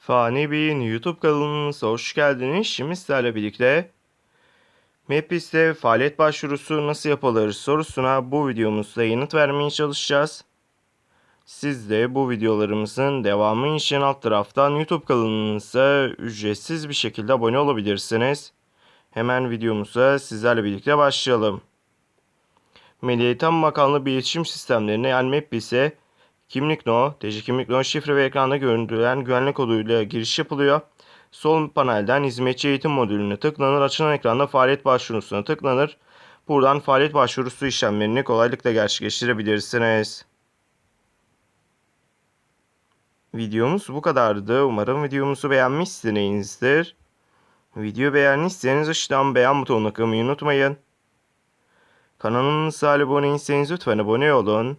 Fani Bey'in YouTube kanalımıza hoş geldiniz. Şimdi sizlerle birlikte Mappis'te faaliyet başvurusu nasıl yapılır sorusuna bu videomuzda yanıt vermeye çalışacağız. Siz de bu videolarımızın devamı için alt taraftan YouTube kanalımıza ücretsiz bir şekilde abone olabilirsiniz. Hemen videomuza sizlerle birlikte başlayalım. Milli Eğitim Bakanlığı Bilişim Sistemlerine yani MapBiz'e kimlik no, TC kimlik no şifre ve ekranda görüntülen güvenlik koduyla giriş yapılıyor. Sol panelden hizmetçi eğitim modülüne tıklanır. Açılan ekranda faaliyet başvurusuna tıklanır. Buradan faaliyet başvurusu işlemlerini kolaylıkla gerçekleştirebilirsiniz. Videomuz bu kadardı. Umarım videomuzu beğenmişsinizdir. Video beğendiyseniz aşağıdan beğen butonuna tıklamayı unutmayın. Kanalımıza abone değilseniz lütfen abone olun.